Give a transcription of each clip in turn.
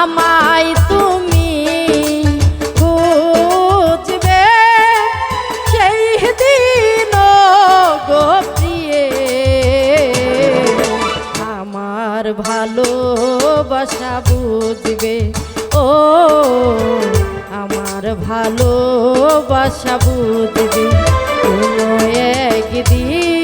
আমায় তুমি ভালোবাসা বুঝবে। ও আমার ভালোবাসা বুঝবে। কোনো একদিন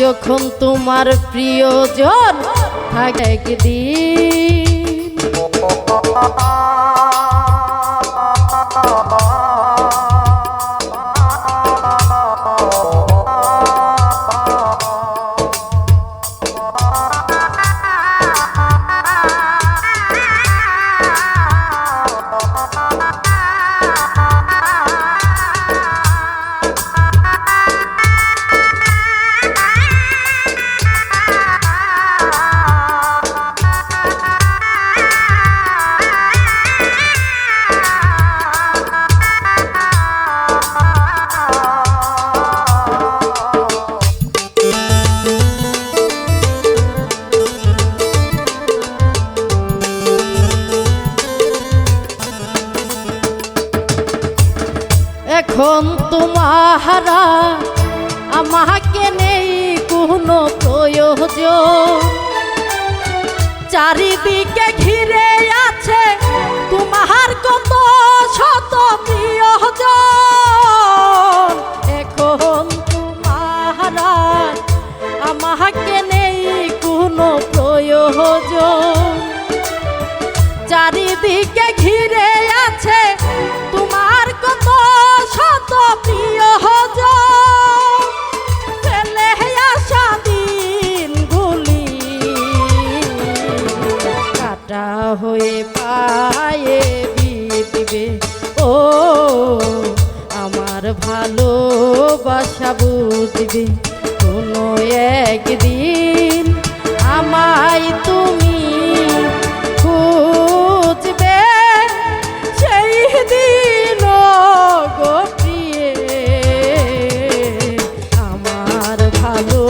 যখন তোমার প্রিয়জন থাকে একদিন। এখন তোমারা আমাকে নেই কোনো প্রয়োজন। চারিদিকে ঘিরে আছে তোমার কত শত প্রিয়জন। এখন তোমারা আমাকে নেই কোনো প্রয়োজন। চারিদিকে ঘিরে আছে হয়ে পায়ে বিপিবে ও, আমার ভালোবাসা বুঝবে। কোনো একদিন আমায় তুমি খুঁজবে। সেই দিন গো আমার ভালো